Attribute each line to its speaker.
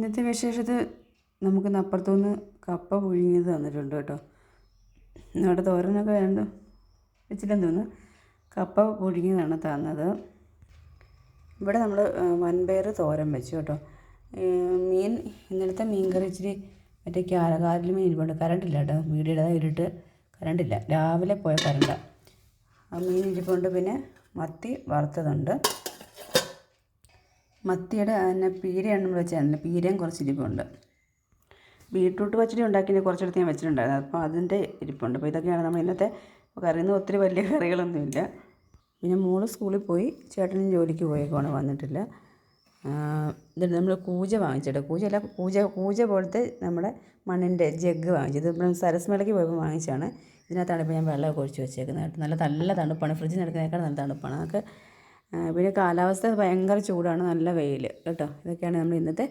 Speaker 1: ഇന്നത്തെ വിശേഷത്തിൽ നമുക്കിന്ന് അപ്പുറത്തുനിന്ന് കപ്പ പുഴുങ്ങിയത് തന്നിട്ടുണ്ട് കേട്ടോ. അവിടെ തോരനൊക്കെ വേണ്ട വെച്ചില്ലെന്ന് തോന്നുന്നു? കപ്പ പുഴുങ്ങിയതാണ് തന്നത്. ഇവിടെ നമ്മൾ വൻപയർ തോരൻ വെച്ചു കേട്ടോ. മീൻ ഇന്നലത്തെ മീൻ കറി ഇച്ചിരി മറ്റേ ക്യാരകാരിൽ മീൻ ഇരിപ്പുണ്ട് കറണ്ടില്ല കേട്ടോ. വീടിന്റെ ഇരുട്ട് കറണ്ടില്ല രാവിലെ പോയ കറണ്ടാണ് ആ മീൻ ഇരിപ്പുണ്ട്. പിന്നെ മത്തി വറുത്തതുണ്ട്. മത്തിയുടെ തന്നെ പീരയാണ് നമ്മൾ വെച്ചാൽ പീരയും കുറച്ച് ഇരിപ്പുണ്ട്. ബീട്രൂട്ട് പച്ചടി ഉണ്ടാക്കി കുറച്ചെടുത്ത് ഞാൻ വെച്ചിട്ടുണ്ടായിരുന്നു. അപ്പോൾ അതിന്റെ ഇരിപ്പുണ്ട്. അപ്പോൾ ഇതൊക്കെയാണ് നമ്മൾ ഇന്നത്തെ കറിയൊന്നും ഒത്തിരി വലിയ കറികളൊന്നുമില്ല. പിന്നെ മോൾ സ്കൂളിൽ പോയി ചേട്ടനും ജോലിക്ക് പോയേക്കാണ് വന്നിട്ടില്ല. ഇത് നമ്മൾ കൂജ വാങ്ങിച്ചിട്ട് കൂജയല്ല കൂജ കൂജ പോലത്തെ നമ്മുടെ മണ്ണിന്റെ ജഗ് വാങ്ങിച്ചത്. നമ്മൾ സരസ്മലയ്ക്ക് പോയപ്പോൾ വാങ്ങിച്ചാണ് ഇതിനകത്താണ് ഇപ്പോൾ ഞാൻ വെള്ളമൊക്കെ ഒഴിച്ച് വെച്ചേക്കുന്നത് നല്ല നല്ല തണുപ്പാണ്. ഫ്രിഡ്ജിൽ നിന്ന് എടുക്കുന്നതിനേക്കാൾ നല്ല തണുപ്പാണ്. അതൊക്കെ പിന്നെ കാലാവസ്ഥ ഭയങ്കര ചൂടാണ് നല്ല വെയിൽ കേട്ടോ? ഇതൊക്കെയാണ് നമ്മൾ ഇന്നത്തെ